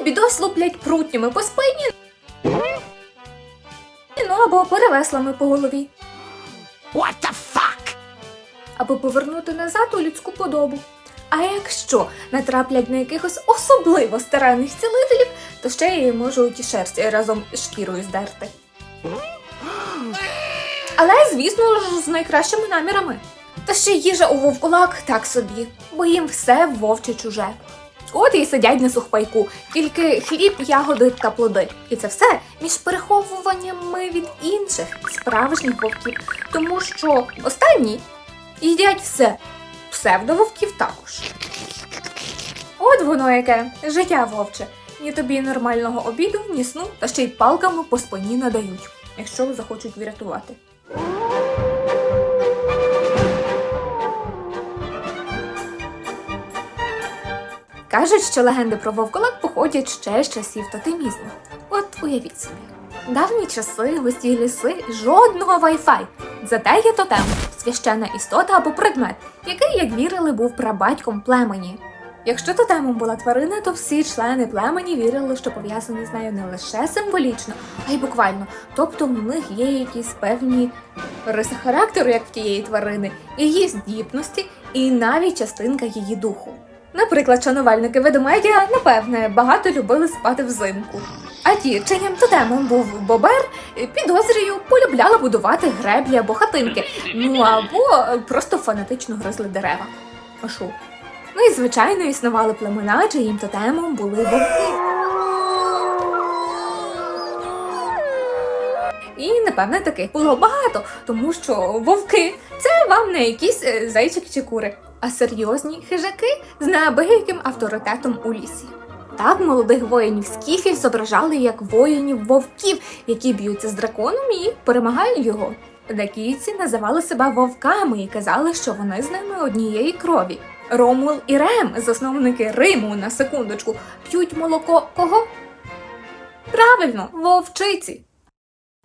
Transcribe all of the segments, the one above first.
і бідось луплять прутнями по спині. Ну або перевеслами по голові. What the fuck? або повернути назад у людську подобу. А якщо натраплять на якихось особливо старанних цілителів, то ще й можуть і шерсть разом з шкірою здерти. Але, звісно ж, з найкращими намірами. Та ще їжа у вовкулак так собі, бо їм все вовче чуже. От і сидять на сухпайку, тільки хліб, ягоди та плоди. І це все між переховуваннями від інших справжніх вовків, тому що останні їдять все. Псевдововків також. От воно яке життя вовче. Ні тобі нормального обіду, ні сну, та ще й палками по спині надають, якщо захочуть врятувати. Кажуть, що легенди про вовколак походять ще з часів тотемізму. От уявіть собі. Давні часи, густі ліси, жодного вайфай. Зате є тотем, священна істота або предмет, який, як вірили, був прабатьком племені. Якщо тотемом була тварина, то всі члени племені вірили, що пов'язані з нею не лише символічно, а й буквально. Тобто в них є якісь певні риси характеру, як в тієї тварини, її здібності і навіть частинка її духу. Наприклад, шанувальники ведмедя, напевне, багато любили спати взимку. А ті, чиїм тотемом був бобер, підозрюю, полюбляли будувати греблі або хатинки, ну або просто фанатично гризли дерева. А що? Ну і звичайно існували племена, чиїм тотемом були вовки. І напевне таких було багато, тому що вовки це вам не якісь е, зайчики чи кури, а серйозні хижаки з неабияким авторитетом у лісі. Так молодих воїнів скіфів зображали як воїнів вовків, які б'ються з драконом і перемагають його. Дакійці називали себе вовками і казали, що вони з ними однієї крові. Ромул і Рем, засновники Риму на секундочку, п'ють молоко кого? Правильно, вовчиці.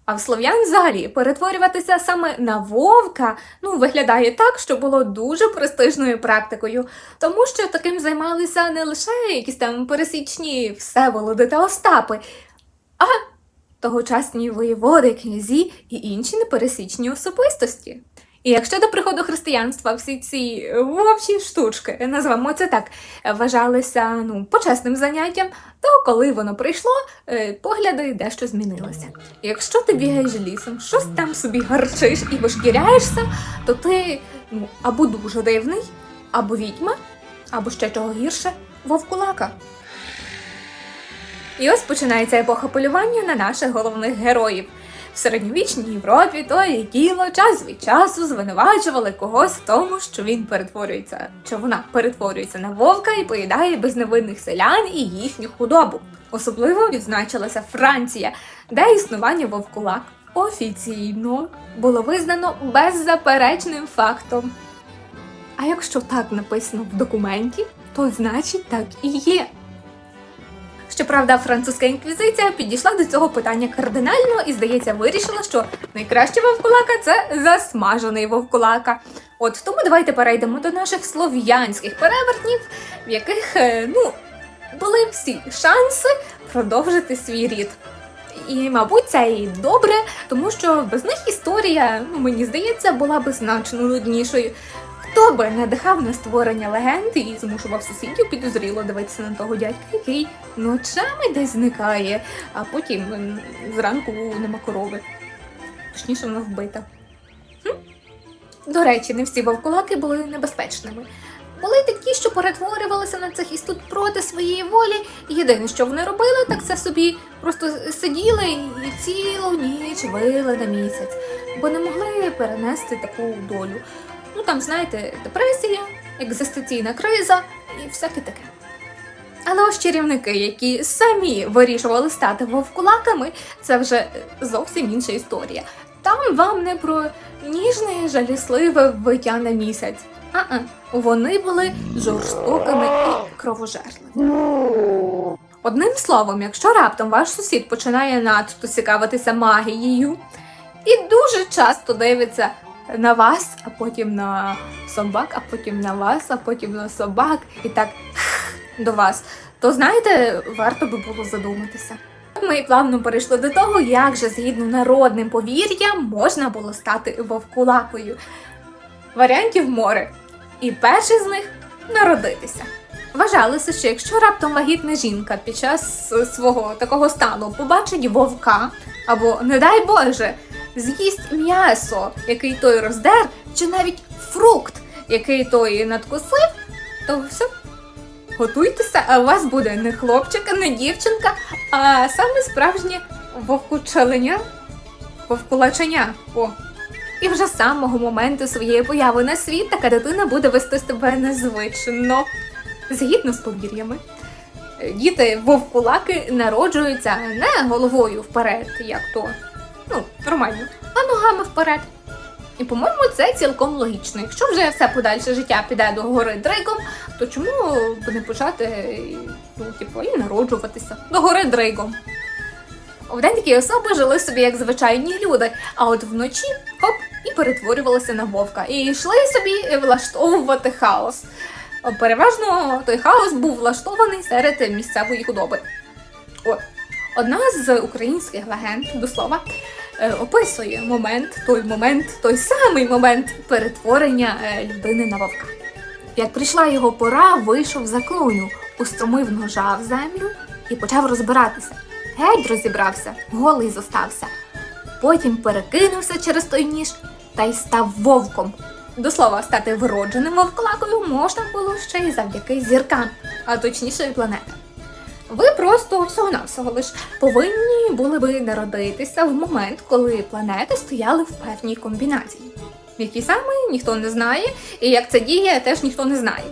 А в слов'ян взагалі перетворюватися саме на вовка ну, виглядає так, що було дуже престижною практикою, тому що таким займалися не лише якісь там пересічні Всеволоди та Остапи, а тогочасні воєводи, князі і інші непересічні особистості. І якщо до приходу християнства всі ці вовчі штучки, назвемо це так, вважалися ну, почесним заняттям, то коли воно прийшло, е, погляди дещо змінилися. Якщо ти бігаєш лісом, щось там собі гарчиш і вишкіряєшся, то ти ну, або дуже дивний, або відьма, або ще чого гірше вовкулака. І ось починається епоха полювання на наших головних героїв. В середньовічній Європі то і діло час від часу звинувачували когось в тому, що він перетворюється, що вона перетворюється на вовка і поїдає безневинних селян і їхню худобу. Особливо відзначилася Франція, де існування вовкулак офіційно було визнано беззаперечним фактом. А якщо так написано в документі, то значить так і є. Щоправда, французька інквізиція підійшла до цього питання кардинально і, здається, вирішила, що найкраще вовкулака це засмажений вовкулака. От тому давайте перейдемо до наших слов'янських перевертнів, в яких е, ну, були всі шанси продовжити свій рід. І, мабуть, це і добре, тому що без них історія, ну, мені здається, була би значно нуднішою. Хто би надихав на створення легенди і змушував сусідів підозріло дивитися на того дядька, який ночами десь зникає, а потім зранку нема корови. Точніше, вона вбита. Хм? До речі, не всі вовкулаки були небезпечними. Були такі, що перетворювалися на цих істот проти своєї волі. І єдине, що вони робили, так це собі просто сиділи і цілу ніч вили на місяць, бо не могли перенести таку долю. Ну там, знаєте, депресія, екзистенційна криза і всяке таке. Але ось чарівники, які самі вирішували стати вовкулаками, це вже зовсім інша історія. Там вам не про ніжне, жалісливе виття на місяць. А-а, вони були жорстокими і кровожерливими. Одним словом, якщо раптом ваш сусід починає надто цікавитися магією і дуже часто дивиться на вас, а потім на собак, а потім на вас, а потім на собак, і так до вас, то знаєте, варто би було задуматися. Ми плавно перейшли до того, як же згідно народним повір'ям можна було стати вовкулакою. Варіантів море. І перший з них народитися. Вважалося, що якщо раптом вагітна жінка під час свого такого стану побачить вовка, або, не дай Боже, з'їсть м'ясо, який той роздер, чи навіть фрукт, який той надкусив, то все. Готуйтеся, а у вас буде не хлопчик, не дівчинка, а саме справжнє вовкучеленя, вовкулаченя. О. І вже з самого моменту своєї появи на світ така дитина буде вести себе незвично. Згідно з повір'ями, діти вовкулаки народжуються не головою вперед, як то ну, нормально, а ногами вперед. І, по-моєму, це цілком логічно. Якщо вже все подальше життя піде до гори дригом, то чому б не почати ну, типу, і народжуватися до гори дригом? Вдень такі особи жили собі як звичайні люди, а от вночі хоп і перетворювалися на вовка. І йшли собі влаштовувати хаос. Переважно той хаос був влаштований серед місцевої худоби. От. Одна з українських легенд, до слова, е, описує момент, той момент, той самий момент перетворення е, людини на вовка. Як прийшла його пора, вийшов за клуню, устромив ножа в землю і почав розбиратися. Геть розібрався, голий зостався. Потім перекинувся через той ніж та й став вовком. До слова, стати вродженим вовколакою можна було ще й завдяки зіркам, а точніше планетам. Ви просто всього-навсього лиш повинні були би народитися в момент, коли планети стояли в певній комбінації. Які саме ніхто не знає, і як це діє, теж ніхто не знає.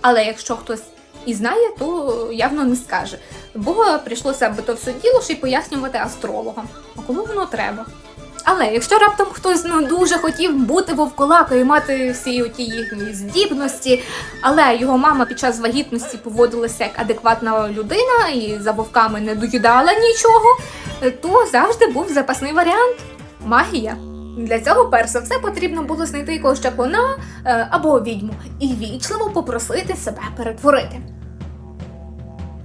Але якщо хтось і знає, то явно не скаже. Бо прийшлося би то все діло ще й пояснювати астрологам. А кому воно треба? Але якщо раптом хтось ну дуже хотів бути вовкулакою, мати всі оті їхні здібності, але його мама під час вагітності поводилася як адекватна людина і за вовками не доїдала нічого, то завжди був запасний варіант магія. Для цього перш за все потрібно було знайти якогось чаклуна е, або відьму і вічливо попросити себе перетворити.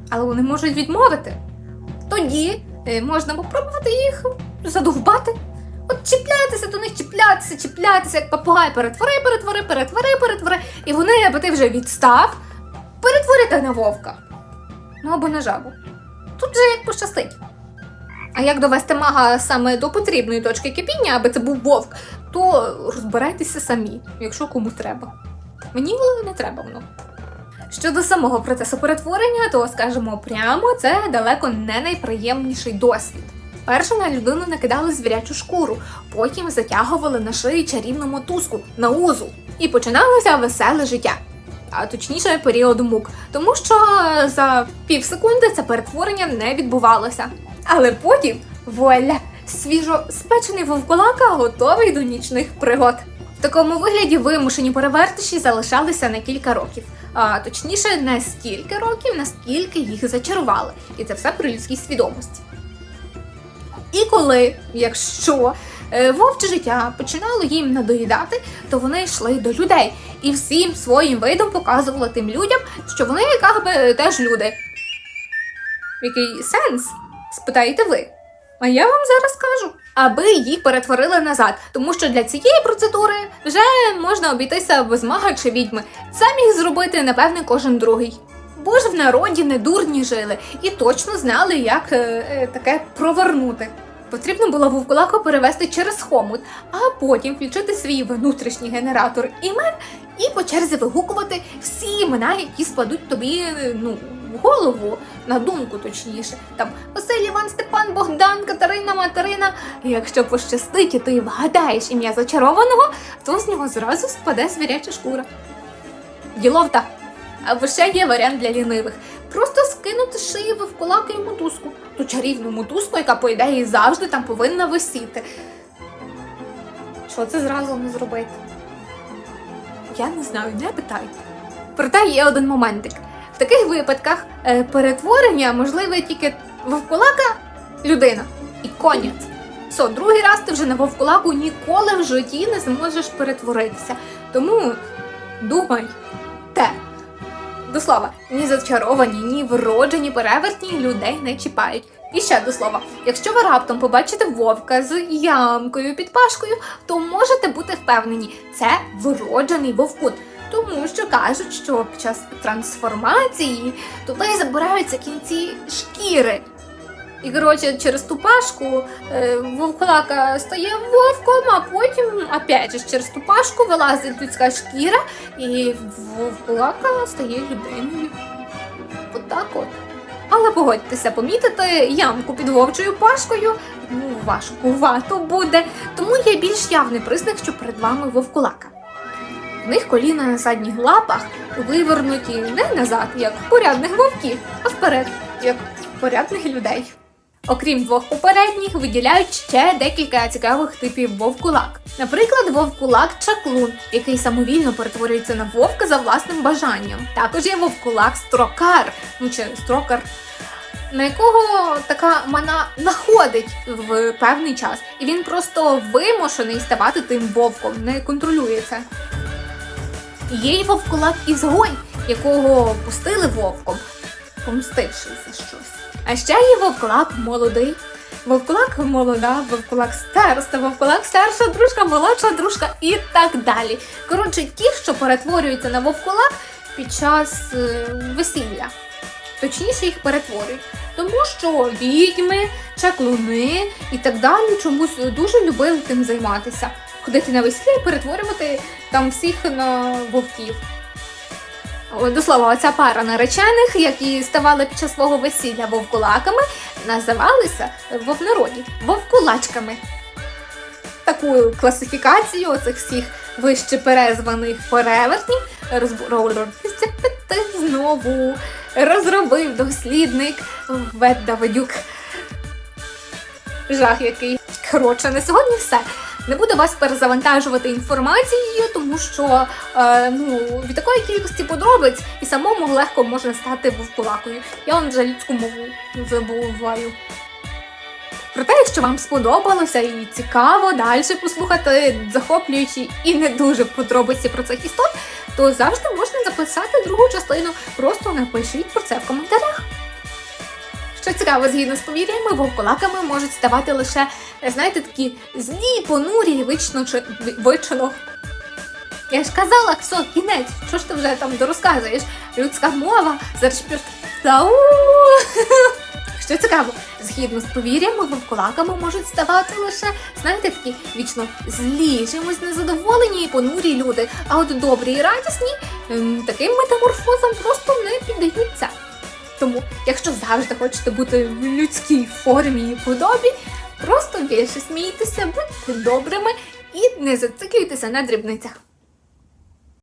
Але вони можуть відмовити. Тоді е, можна попробувати їх задовбати. От чіплятися до них, чіплятися, чіплятися, як попугай, перетвори, перетвори, перетвори, перетвори. І вони, аби ти вже відстав, перетворити на вовка. Ну або на жабу. Тут же як пощастить. А як довести мага саме до потрібної точки кипіння, аби це був вовк, то розбирайтеся самі, якщо кому треба. Мені не треба воно. Щодо самого процесу перетворення, то скажемо прямо, це далеко не найприємніший досвід. Перше на людину накидали звірячу шкуру, потім затягували на шиї чарівну мотузку на узу. І починалося веселе життя. А точніше період мук, тому що за пів секунди це перетворення не відбувалося. Але потім вуаля, свіжо спечений вовкулака готовий до нічних пригод. В такому вигляді вимушені перевертиші залишалися на кілька років, а точніше на стільки років, наскільки їх зачарували, і це все при людській свідомості. І коли, якщо е, вовче життя починало їм надоїдати, то вони йшли до людей і всім своїм видом показували тим людям, що вони якби теж люди. Який сенс? спитаєте ви. А я вам зараз скажу. Аби їх перетворили назад, тому що для цієї процедури вже можна обійтися без мага чи відьми. Це міг зробити, напевне, кожен другий. Бо ж в народі не дурні жили і точно знали, як е, е, таке провернути. Потрібно було вовкулака перевести через хомут, а потім включити свій внутрішній генератор імен і по черзі вигукувати всі імена, які складуть тобі ну, в голову, на думку точніше. Там Василь Іван Степан, Богдан, Катерина, Материна. Якщо пощастить, і ти вгадаєш ім'я зачарованого, то з нього зразу спаде звіряча шкура. Діловта. Або ще є варіант для лінивих. Просто скинути з шиї вовкулака і мотузку. Ту чарівну мотузку, яка, по ідеї, завжди там повинна висіти. Що це зразу не зробити? Я не знаю, не питайте. Проте є один моментик. В таких випадках е, перетворення можливе тільки вовкулака людина і конець. Все, другий раз ти вже на вовкулаку ніколи в житті не зможеш перетворитися. Тому думай те. До слова, ні зачаровані, ні вроджені перевертні людей не чіпають. І ще до слова, якщо ви раптом побачите вовка з ямкою під пашкою, то можете бути впевнені, це вроджений вовкун. Тому що кажуть, що під час трансформації туди забираються кінці шкіри. І коротше, через ту пашку е, вовкулака стає вовком, а потім опять же через ту пашку вилазить людська шкіра, і вовкулака стає людиною. Отак от. Але погодьтеся, помітити ямку під вовчою пашкою ну, важкувато буде, тому є більш явний признак, що перед вами вовкулака. В них коліна на задніх лапах вивернуті не назад, як порядних вовків, а вперед, як порядних людей. Окрім двох попередніх, виділяють ще декілька цікавих типів вовкулак. Наприклад, вовкулак чаклун, який самовільно перетворюється на вовка за власним бажанням. Також є вовкулак строкар, ну чи строкар, на якого така мана находить в певний час, і він просто вимушений ставати тим вовком, не контролюється. Є й вовкулак ізгой, якого пустили вовком, помстившись за щось. А ще є вовкулак молодий. Вовкулак молода, вовкулак староста, вовкулак старша дружка, молодша дружка і так далі. Коротше, ті, що перетворюються на вовкулак під час е, весілля. Точніше їх перетворюють. Тому що відьми, чаклуни і так далі чомусь дуже любили тим займатися. Ходити на весілля і перетворювати там всіх на вовків. До слова, оця пара наречених, які ставали під час свого весілля вовкулаками, називалися в вовкулачками. Таку класифікацію оцих всіх вище перезваних перевертнів розбор- знову розробив дослідник Вет Давидюк. Жах який. Коротше, на сьогодні все. Не буду вас перезавантажувати інформацією, тому що е, ну, від такої кількості подробиць і самому легко можна стати вовкулакою. Я вам вже людську мову забуваю. Проте, якщо вам сподобалося і цікаво далі послухати захоплюючі і не дуже подробиці про цих істот, то завжди можна записати другу частину. Просто напишіть про це в коментарях. Що цікаво, згідно з повір'ями, вовкулаками можуть ставати лише, е, знаєте, такі злі, понурі і вично чи ви- Я ж казала, все, кінець. Що ж ти вже там дорозказуєш? Людська мова, зашпірт. Та-у! Що цікаво, згідно з повір'ями, вовкулаками можуть ставати лише, знаєте, такі вічно злі, чимось незадоволені і понурі люди. А от добрі і радісні ем, таким метаморфозам просто не піддаються. Тому, якщо завжди хочете бути в людській формі і подобі, просто більше смійтеся, будьте добрими і не зациклюйтеся на дрібницях.